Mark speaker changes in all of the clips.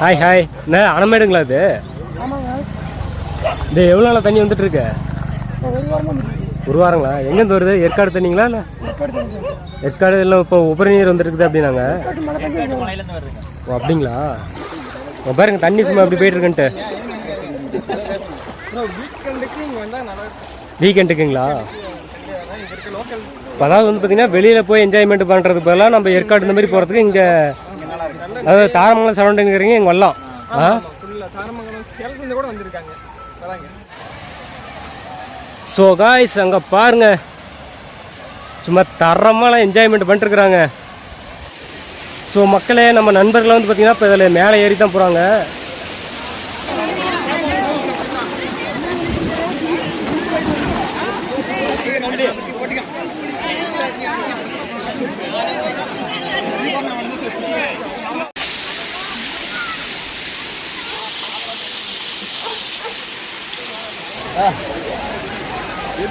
Speaker 1: Hi hi என்ன அணமேடுங்களா இது?
Speaker 2: ஆமாங்க.
Speaker 1: இது எவ்வளோ நாளாக தண்ணி வந்துட்டு இருக்கு?
Speaker 2: ஒரு
Speaker 1: வாரங்களா? எங்கேருந்து வருது? ஏற்காடு தண்ணிங்களா இல்லை?
Speaker 2: ஏற்காடு
Speaker 1: இல்லை இப்போ உபரி நீர் வந்துருக்குது அப்படின்னாங்க. ஓ அப்படிங்களா? பாருங்க தண்ணி சும்மா அப்படி போயிட்டு இருக்குன்ட்டு வீக்கெண்டுக்குங்களா இப்போ அதாவது வந்து பார்த்தீங்கன்னா வெளியில் போய் என்ஜாய்மெண்ட் பண்ணுறதுக்கு பதிலாக நம்ம ஏற்காடு இந்த மாதிரி போகிறதுக்கு இங்கே அதாவது தாரமங்கலம் சரௌண்டிங் இருக்கிறீங்க இங்கே வரலாம். ஆ?
Speaker 2: தாரமங்கலம் கூட வந்திருக்காங்க.
Speaker 1: ஸோ காய்ஸ் அங்கே பாருங்க. சும்மா தரமான என்ஜாய்மெண்ட் பண்ணிட்டுருக்குறாங்க. ஸோ மக்களே நம்ம நண்பர்கள் வந்து பார்த்தீங்கன்னா இப்போ இதில் மேலே ஏறி தான் போகிறாங்க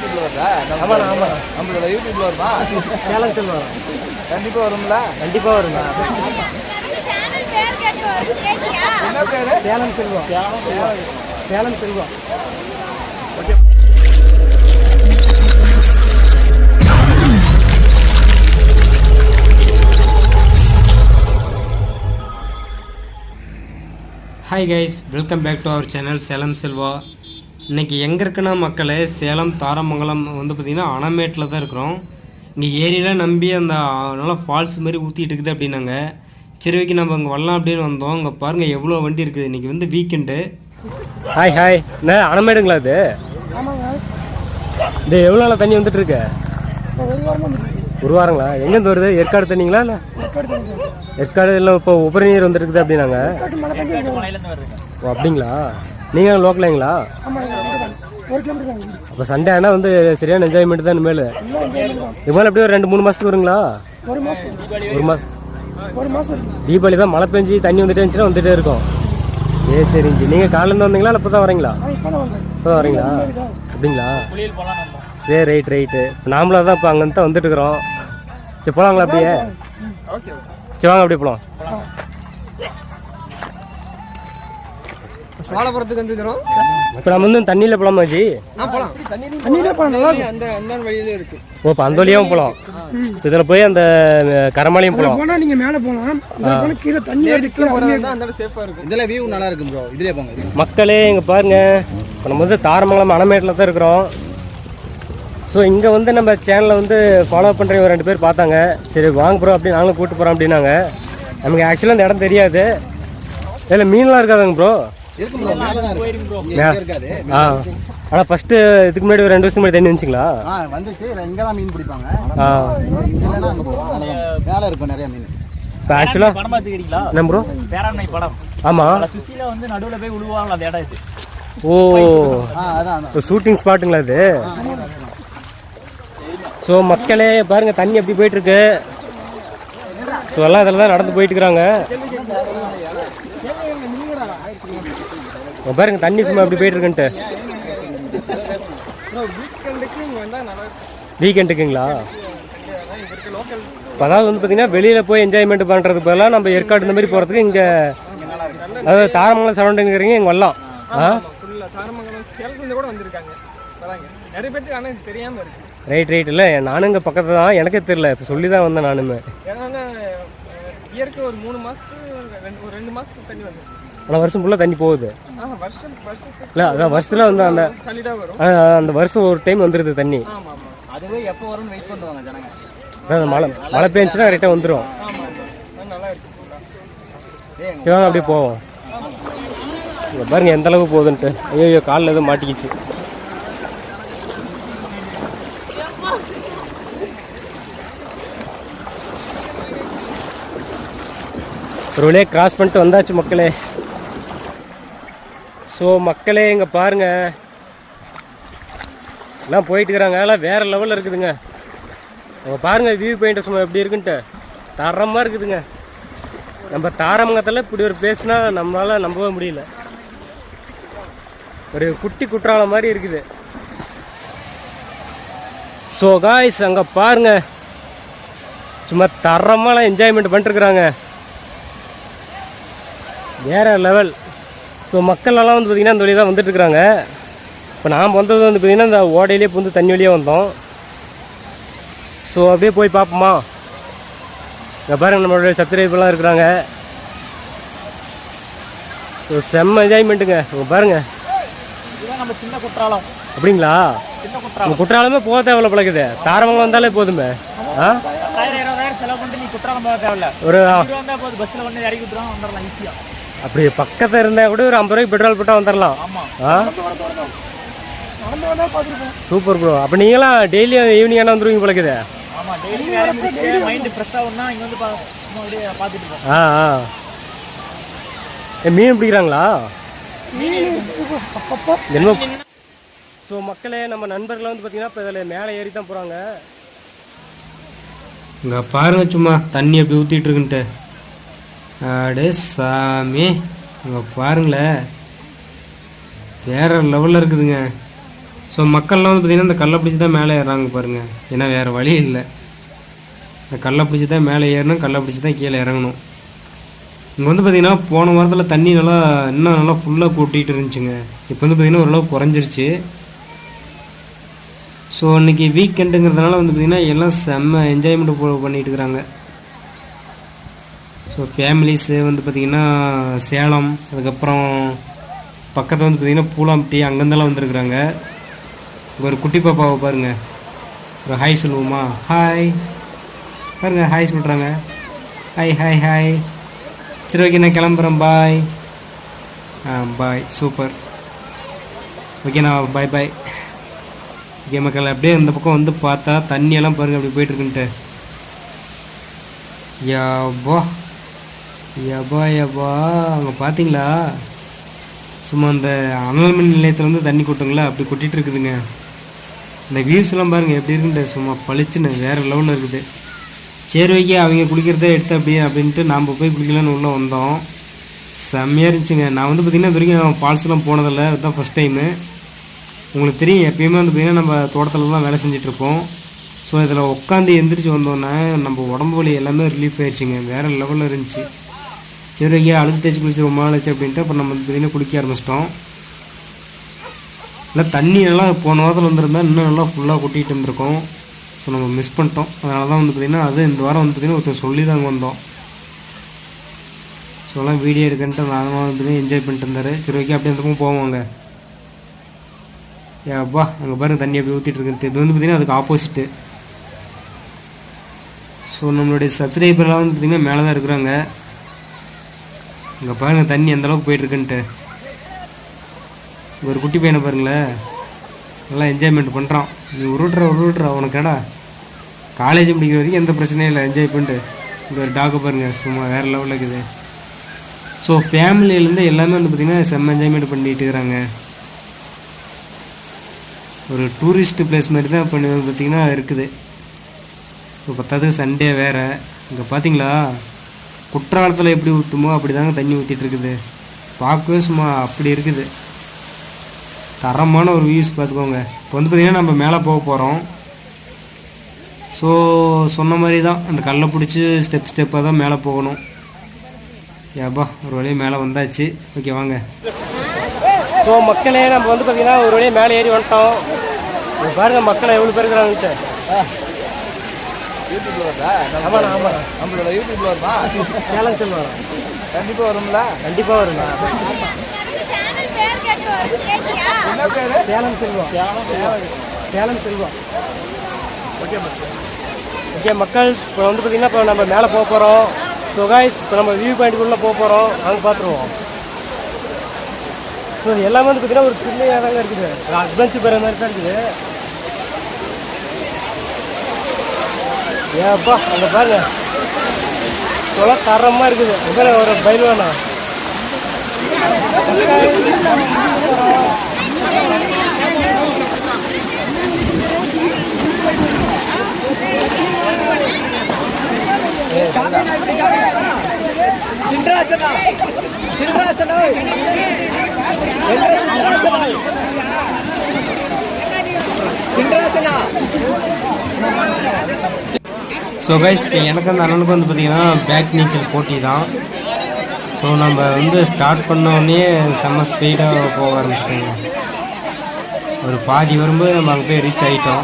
Speaker 3: யூடியூப்ல வருதா?
Speaker 1: ஆமாண்ணா ஆமாம்
Speaker 3: நம்மளோட யூடியூப்ல வருமா?
Speaker 1: சேலம் செல்வம்
Speaker 3: கண்டிப்பா வரும்ல?
Speaker 4: கேட்டு வரும் கேட்டியா
Speaker 3: என்ன பேரு?
Speaker 1: Salem Selvam. Salem Selvam. Hi guys welcome back to our channel Salem Selva இன்றைக்கி எங்கே இருக்குன்னா மக்களே சேலம் தாரமங்கலம் வந்து பார்த்திங்கன்னா அணமேட்டில் தான் இருக்கிறோம். இங்கே ஏரியெலாம் நம்பி அந்த நல்லா ஃபால்ஸ் மாதிரி ஊற்றிட்டு இருக்குது அப்படின்னாங்க. சரி ஓகே நம்ம அங்கே வரலாம் அப்படின்னு வந்தோம். இங்கே பாருங்கள் எவ்வளோ வண்டி இருக்குது. இன்றைக்கி வந்து வீக்கெண்டு ஹாய் ஹாய் என்ன அணமேடுங்களா இது?
Speaker 2: ஆமாங்க.
Speaker 1: இது எவ்வளோ நாளாக தண்ணி வந்துட்டு இருக்கு
Speaker 2: ஒரு வாரமாக வந்துருக்கு
Speaker 1: ஒரு வாரங்களா? எங்கேருந்து வருது? ஏற்காடு தண்ணிங்களா இல்லை?
Speaker 2: ஏற்காடு
Speaker 1: இல்லை இப்போ உபரி நீர் வந்துருக்குது அப்படின்னாங்க. ஓ அப்படிங்களா? நீங்கள் லோக்கலைங்களா அப்போ சண்டே ஆனால் வந்து சரியான என்ஜாய்மெண்ட் தான்
Speaker 2: தான்.
Speaker 1: இது மேலே அப்படியே ஒரு ரெண்டு மூணு மாதத்துக்கு வருங்களா?
Speaker 2: ஒரு மாதம்
Speaker 1: ஒரு மாதம்
Speaker 2: ஒரு மாதம்
Speaker 1: தீபாவளி தான் மழை பெஞ்சு தண்ணி வந்துட்டே இருந்துச்சுன்னா வந்துட்டே இருக்கும். சரி சரிங்க நீங்கள் காலையிலேருந்து வந்தீங்களா? இல்லை இப்போ தான் வரீங்களா?
Speaker 2: இப்போ தான்
Speaker 1: இப்போ வரீங்களா அப்படிங்களா? சரி ரைட் ரைட்டு நாமளாக தான் இப்போ அங்கேருந்து தான் வந்துட்டு இருக்கிறோம். சரி போகலாங்களா அப்படியே? சரி வாங்க அப்படியே போகலாம்
Speaker 2: சோழபுரத்துக்கு வந்துக்கிறோம்
Speaker 1: இப்போ நம்ம வந்து தண்ணியில் போகலாமா ஜி?
Speaker 2: போகலாம் தண்ணியிலே போகலாம் நல்லா அந்த அந்த வழியிலே இருக்கு.
Speaker 1: ஓ இப்போ அந்த வழியாகவும் போகலாம் இதில் போய் அந்த கரமாலையும் போகலாம்
Speaker 2: போனால் நீங்கள் மேலே போகலாம் இந்த போனால் கீழே தண்ணி வருது கீழே கம்மியாக அந்த சேஃபாக இருக்கும்.
Speaker 3: இதுல வியூ நல்லா இருக்கும் ப்ரோ இதுலயே போங்க
Speaker 1: மக்களே இங்கே பாருங்க. இப்போ நம்ம வந்து தாரமங்கலம் அணமேட்டில் தான் இருக்கிறோம். ஸோ இங்கே வந்து நம்ம சேனலை வந்து ஃபாலோ பண்ணுற ரெண்டு பேர் பார்த்தாங்க. சரி வாங்க ப்ரோ அப்படி நாங்களும் கூப்பிட்டு போகிறோம் அப்படின்னாங்க. நமக்கு ஆக்சுவலாக இந்த இடம் தெரியாது. இதில் மீன்லாம் இருக்காதுங்க ப்ரோ
Speaker 3: இருக்கும் ப்ரோ மேல தான் இருக்கு இங்க இங்க இருக்காது
Speaker 1: ஆ ஆனால் ஃபஸ்ட்டு இதுக்கு முன்னாடி ஒரு ரெண்டு வருஷத்துக்கு முன்னாடி தண்ணி வந்துச்சுங்களா
Speaker 3: வந்துச்சு இங்க தான் மீன் பிடிப்பாங்க இருக்கும் நிறைய மீன்
Speaker 1: இப்போ ஆக்சுவலாக
Speaker 5: படம் பார்த்துக்கிறீங்களா
Speaker 1: என்ன ப்ரோ
Speaker 5: பேராண்மை படம்
Speaker 1: ஆமாம்
Speaker 5: சுசில வந்து நடுவுல போய் விழுவாங்க அந்த இடம் இது
Speaker 1: ஓ
Speaker 3: ஆ அதான் அதான்
Speaker 1: இப்போ ஷூட்டிங் ஸ்பாட்டுங்களா இது ஸோ மக்களே பாருங்க தண்ணி எப்படி போயிட்டு இருக்கு ஸோ எல்லாம் இதில் தான் நடந்து போயிட்டு இருக்கிறாங்க இங்க பாருங்க தண்ணி சும்மா அப்படி போயிட்டு இருக்குன்ட்டு வீக்கெண்டுக்குங்களா இப்போ அதாவது வந்து பார்த்தீங்கன்னா வெளியில் போய் என்ஜாய்மெண்ட் பண்ணுறதுக்கு பதிலாக நம்ம ஏற்காடு இந்த மாதிரி போகிறதுக்கு இங்கே அதாவது தாரமங்கலம் சரௌண்டிங்கிறீங்க இங்கே வரலாம். ஆ?
Speaker 2: நிறைய பேருக்கு ஆனால் தெரியாமல் இருக்கு
Speaker 1: ரைட் ரைட் இல்லை நானும் இங்கே பக்கத்தில் தான். எனக்கே தெரியல. இப்போ சொல்லி தான் வந்தேன் நானுமே.
Speaker 2: ஏன்னா இயற்கை ஒரு மூணு மாதத்துக்கு ரெண்டு ஒரு ரெண்டு மாதத்துக்கு தண்ணி வந்துருக்கு
Speaker 1: ஆனால் வருஷம் ஃபுல்லாக தண்ணி போகுது. இல்லை அதான் வருஷத்தில் வந்து அந்த அந்த வருஷம் ஒரு டைம் வந்துடுது தண்ணி.
Speaker 3: அதுவே எப்போ வரும்னு வெயிட் பண்ணுவாங்க ஜனங்க.
Speaker 1: அதான் மழை மழை பெஞ்சுன்னா கரெக்டாக வந்துடும். சரி வாங்க அப்படியே போவோம். இங்க பாருங்க எந்த அளவுக்கு போகுதுன்ட்டு. ஐயோ ஐயோ காலில் எதுவும் மாட்டிக்கிச்சு. ஒரு வழியாக கிராஸ் பண்ணிட்டு வந்தாச்சு மக்களே. ஸோ மக்களே இங்கே பாருங்க. எல்லாம் போயிட்டு இருக்கிறாங்க. எல்லாம் வேற லெவலில் இருக்குதுங்க. அங்கே பாருங்க வியூ பாயிண்ட் சும்மா எப்படி இருக்குன்ட்டு. தரமாக இருக்குதுங்க. நம்ம தாரமங்கத்தில் இப்படி ஒரு பேசுனா நம்மளால் நம்பவே முடியல. ஒரு குட்டி குற்றாலம் மாதிரி இருக்குது. ஸோ காய்ஸ் அங்கே பாருங்க. சும்மா தரமாலாம் என்ஜாய்மெண்ட் பண்ணிட்டுருக்குறாங்க வேற லெவல் ஸோ மக்கள் எல்லாம் வந்து பார்த்திங்கன்னா இந்த வழி தான் வந்துட்டு இருக்காங்க இப்போ நாம் வந்தது வந்து பார்த்திங்கன்னா இந்த ஓடையிலே புந்து தண்ணி வழியாக வந்தோம். ஸோ அப்படியே போய் பார்ப்போமா? இங்கே பாருங்க நம்மளுடைய சப்ஸ்கிரைபர்லாம் இருக்கிறாங்க. ஸோ செம்ம என்ஜாய்மெண்ட்டுங்க இங்கே பாருங்க.
Speaker 5: இதுதான் நம்ம சின்ன குற்றாலம்.
Speaker 1: அப்படிங்களா?
Speaker 5: சின்ன
Speaker 1: நம்ம
Speaker 5: குற்றாலம்
Speaker 1: குற்றாலமே போக தேவையில்ல பழகுது தாரமங்கலம் வந்தாலே போதுமே. ஆ? ஒரு அப்படி பக்கத்தில் இருந்தால் கூட ஒரு ஐம்பது ரூபாய்க்கு பெட்ரோல் போட்டால் வந்துடலாம் ஆ? சூப்பர் ப்ரோ அப்போ நீங்களாம் டெய்லியும் ஈவினிங் ஆனால் வந்துருவீங்க பழகுது
Speaker 5: ஆமாம் டெய்லி வேலை முடிச்சு மைண்டு ஃப்ரெஷ் ஆகும்னா இங்கே வந்து பா சும்மா அப்படியே பார்த்துட்டு இருக்கோம்.
Speaker 1: ஆ ஆ. ஏ, மீன் பிடிக்கிறாங்களா? என்ன ஸோ மக்களே நம்ம நண்பர்கள் வந்து பார்த்தீங்கன்னா இப்போ இதில் மேலே ஏறி தான் போகிறாங்க
Speaker 6: இங்கே பாருங்க சும்மா தண்ணி அப்படி ஊற்றிட்டு இருக்குன்ட்டு. அடே சாமி. இங்கே பாருங்களேன். வேறு லெவலில் இருக்குதுங்க. ஸோ மக்கள்லாம் வந்து பார்த்திங்கன்னா இந்த கல்லை பிடிச்சி தான் மேலே ஏறுறாங்க பாருங்கள் ஏன்னா வேறு வழி இல்லை. இந்த கல்லை பிடிச்சி தான் மேலே ஏறணும் கல்லை பிடிச்சி தான் கீழே இறங்கணும். இங்கே வந்து பார்த்திங்கன்னா போன வாரத்தில் தண்ணி நல்லா இன்னும் நல்லா ஃபுல்லாக கூட்டிகிட்டு இருந்துச்சுங்க. இப்போ வந்து பார்த்திங்கன்னா ஓரளவு குறைஞ்சிருச்சு. ஸோ இன்றைக்கி வீக்கெண்டுங்கிறதுனால வந்து பார்த்திங்கன்னா எல்லாம் செம்ம என்ஜாய்மெண்ட் பண்ணிகிட்டு பண்ணிட்டு இருக்கிறாங்க. ஸோ ஃபேமிலிஸு வந்து பார்த்திங்கன்னா சேலம் அதுக்கப்புறம் பக்கத்தில் வந்து பார்த்திங்கன்னா பூலாம்பட்டி அங்கேருந்தெல்லாம் வந்துருக்குறாங்க. ஒரு குட்டி பாப்பாவை பாருங்க. ஒரு ஹாய் சொல்லுவோமா? ஹாய் பாருங்க ஹாய் சொல்கிறாங்க ஹாய் ஹாய் ஹாய் சரி ஓகே நான் கிளம்புறேன். பாய் ஆ பாய் சூப்பர் ஓகேண்ணா பாய் பாய் ஓகே மக்கள் அப்படியே இந்த பக்கம் வந்து பார்த்தா தண்ணியெல்லாம் பாருங்கள் அப்படி போயிட்டுருக்குன்ட்டு யா போ யப்பா யப்பா அங்கே பார்த்தீங்களா சும்மா அந்த அனல் மின் நிலையத்தில் வந்து தண்ணி கொட்டுங்களா? அப்படி கொட்டிகிட்டு இருக்குதுங்க. இந்த வியூஸ்லாம் பாருங்கள் எப்படி இருக்குன்ற சும்மா பளிச்சுன்னு வேறு லெவலில் இருக்குது. சரி வைக்க அவங்க குளிக்கிறத எடுத்து அப்படியே அப்படின்ட்டு நாம் போய் குளிக்கலான்னு உள்ளே வந்தோம். செம்மையாக இருந்துச்சுங்க. நான் வந்து பார்த்திங்கன்னா இது வரைக்கும் ஃபால்ஸ்லாம் போனதில்லை. இதுதான் ஃபஸ்ட் டைமு உங்களுக்கு தெரியும் எப்பயுமே வந்து பார்த்திங்கன்னா நம்ம தோட்டத்தில் தான் வேலை செஞ்சிட்ருப்போம் ஸோ இதில் உட்காந்து எந்திரிச்சு வந்தோன்னே நம்ம உடம்பு வலி எல்லாமே ரிலீஃப் ஆயிடுச்சுங்க வேறு லெவலில் இருந்துச்சு. சரி ஐயா அழுது தேய்ச்சி குளிச்சு ரொம்ப நாள் ஆச்சு அப்படின்ட்டு அப்புறம் நம்ம வந்து பார்த்திங்கன்னா குளிக்க ஆரம்பிச்சிட்டோம். இல்லை தண்ணி நல்லா போன வாரத்தில் வந்திருந்தால் இன்னும் நல்லா ஃபுல்லாக கொட்டிகிட்டு இருந்திருக்கோம். ஸோ நம்ம மிஸ் பண்ணிட்டோம். அதனால தான் வந்து பார்த்திங்கன்னா அது இந்த வாரம் வந்து பார்த்திங்கன்னா ஒருத்தர் சொல்லி தான் வந்தோம். ஸோ எல்லாம் வீடியோ எடுக்கன்ட்டு நானும் வந்து என்ஜாய் பண்ணிட்டு இருந்தார். சரி ஓகே அப்படியே அந்த பக்கம் போவாங்க அப்பா அங்கே பாருங்க தண்ணி அப்படி ஊற்றிட்டு இருக்கிறது இது வந்து பார்த்திங்கன்னா அதுக்கு ஆப்போசிட்டு ஸோ நம்மளுடைய சப்ஸ்கிரைபர்லாம் வந்து பார்த்திங்கன்னா மேலே தான் இருக்கிறாங்க. இங்கே பாருங்கள் தண்ணி எந்தளவுக்கு போயிட்டுருக்குன்ட்டு. இங்கே ஒரு குட்டி பையனை பாருங்களேன் நல்லா என்ஜாய்மெண்ட் பண்ணுறான் நீ உருட்டுற உருட்டுற. உனக்கு என்னடா? காலேஜ் முடிக்கிற வரைக்கும் எந்த பிரச்சனையும் இல்லை என்ஜாய் பண்ணிட்டு. இங்கே ஒரு டாக்கை பாருங்கள் சும்மா வேறு லெவலில் இருக்குது. ஸோ ஃபேமிலியிலேருந்து எல்லாமே வந்து பார்த்திங்கன்னா செம்ம என்ஜாய்மெண்ட் பண்ணிட்டு இருக்கிறாங்க. ஒரு டூரிஸ்ட் பிளேஸ் மாதிரி தான் பண்ணி பார்த்திங்கன்னா இருக்குது. ஸோ பத்தாவது சண்டே வேறு. இங்கே பார்த்தீங்களா குற்றாலத்தில் எப்படி ஊற்றுமோ அப்படி தாங்க தண்ணி ஊற்றிட்டு இருக்குது பார்க்கவே சும்மா அப்படி இருக்குது. தரமான ஒரு வியூஸ் பார்த்துக்கோங்க. இப்போ வந்து பார்த்திங்கன்னா நம்ம மேலே போக போகிறோம் ஸோ சொன்ன மாதிரி தான் அந்த கல்லை பிடிச்சி ஸ்டெப் ஸ்டெப்பாக தான் மேலே போகணும். ஏப்பா ஒரு வழியாக மேலே வந்தாச்சு. ஓகே வாங்க.
Speaker 1: ஸோ மக்களே நம்ம வந்து பார்த்திங்கன்னா ஒரு வழியாக மேலே ஏறி வந்துட்டோம். பாருங்கள் மக்களை எவ்வளோ பேர் இருக்கிறாங்கன்ட்டு
Speaker 3: யூடியூப்ல வருதா?
Speaker 1: ஆமாண்ணா ஆமாண்ணா.
Speaker 3: நம்மளோட யூடியூப்ல வருமா?
Speaker 1: சேலம் செல்வாங்க
Speaker 3: கண்டிப்பா வரும்ல?
Speaker 4: கேட்டு வரும் கேட்டியா
Speaker 3: என்ன பேரு?
Speaker 1: சேலம் செல்வா. சேலம் செல்வா. ஓகே ஓகே மக்கள் இப்போ வந்து பார்த்தீங்கன்னா இப்போ நம்ம மேலே போக போகிறோம் ஸோ காய்ஸ் இப்போ நம்ம வியூ பாயிண்ட்டுக்குள்ளே போக போகிறோம் அங்கே பார்த்துருவோம். ஸோ எல்லாமே வந்து பார்த்தீங்கன்னா ஒரு சின்ன தாங்க இருக்குது. அட்வென்ச்சர் பெற மாதிரி தான் இருக்குது. ஏப்பா அங்கே பாருங்க. சொல்ல தரமாக இருக்குது. அங்கே ஒரு பயில் வேணாம்
Speaker 6: ஸோ கைஸ் இப்போ எனக்கு அந்த அண்ணனுக்கு வந்து பார்த்திங்கன்னா பேக் நீச்சல் போட்டி தான். ஸோ நம்ம வந்து ஸ்டார்ட் பண்ண உடனே செம்ம ஸ்பீடாக போக ஆரம்பிச்சிட்டோங்க. ஒரு பாதி வரும்போது நம்ம அங்கே போய் ரீச் ஆகிட்டோம்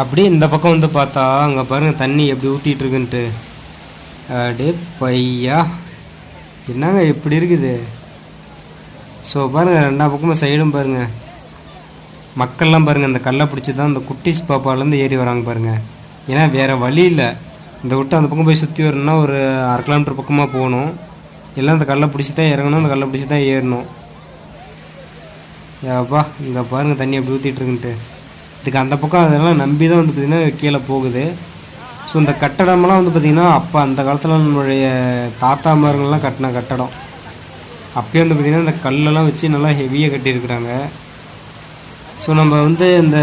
Speaker 6: அப்படியே இந்த பக்கம் வந்து பார்த்தா அங்கே பாருங்க தண்ணி எப்படி ஊற்றிட்டு இருக்குன்ட்டு. அடே பையா என்னங்க இப்படி இருக்குது? ஸோ பாருங்கள் ரெண்டா பக்கமும் சைடும் பாருங்கள் மக்கள்லாம் பாருங்கள் இந்த கல்லை பிடிச்சி தான் இந்த குட்டிஸ் பாப்பாலேருந்து ஏறி வராங்க பாருங்கள் ஏன்னா வேறு வழி இல்லை. இந்த விட்டு அந்த பக்கம் போய் சுற்றி வரணும்னா ஒரு அரை கிலோமீட்டர் பக்கமாக போகணும். எல்லாம் அந்த கல்லை பிடிச்சி தான் இறங்கணும் அந்த கல்லை பிடிச்சி தான் ஏறணும். ஏப்பா இங்கே பாருங்கள் தண்ணி அப்படி ஊற்றிட்டு இருக்குன்ட்டு. இதுக்கு அந்த பக்கம் அதெல்லாம் நம்பி தான் வந்து பார்த்திங்கன்னா கீழே போகுது. ஸோ இந்த கட்டடமெல்லாம் வந்து பார்த்திங்கன்னா அப்போ அந்த காலத்தில் நம்மளுடைய தாத்தா மார்கள்லாம் கட்டின கட்டடம். அப்போயே வந்து பார்த்திங்கன்னா இந்த கல்லெல்லாம் வச்சு நல்லா ஹெவியாக கட்டியிருக்கிறாங்க. ஸோ நம்ம வந்து இந்த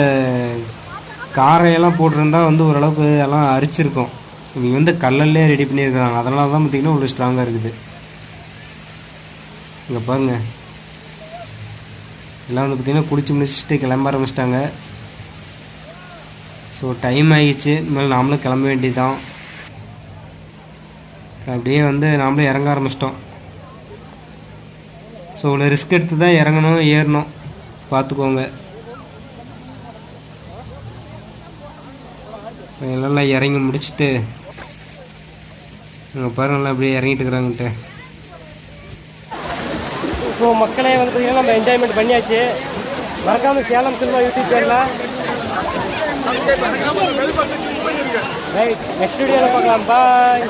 Speaker 6: காரையெல்லாம் போட்டிருந்தா வந்து ஓரளவுக்கு எல்லாம் அரிச்சிருக்கும். இவங்க வந்து கல்லல்லே ரெடி பண்ணியிருக்கிறாங்க அதனால தான் பார்த்திங்கன்னா ஒரு ஸ்ட்ராங்காக இருக்குது. இங்கே பாருங்கள் எல்லாம் வந்து பார்த்திங்கன்னா குடிச்சு முடிச்சுட்டு கிளம்ப ஆரம்பிச்சிட்டாங்க. ஸோ டைம் ஆகிடுச்சு இனிமேல் நாமளும் கிளம்ப வேண்டியதுதான். அப்படியே வந்து நாமளும் இறங்க ஆரம்பிச்சிட்டோம். ஸோ இவ்வளோ ரிஸ்க் எடுத்து தான் இறங்கணும் ஏறணும். பார்த்துக்கோங்க. எல்லாம் இறங்கி முடிச்சுட்டு அங்கே பாருங்களேன் அப்படியே இறங்கிட்டு இருக்கிறாங்கன்ட்டு
Speaker 1: ஸோ மக்களே வந்து பார்த்தீங்கன்னா நம்ம என்ஜாய்மெண்ட் பண்ணியாச்சு. மறக்காமல் சேலம் சில்வா யூடியூப் சேனலில் ரைட் நெக்ஸ்ட் வீடியோவில் பார்க்கலாம். பாய்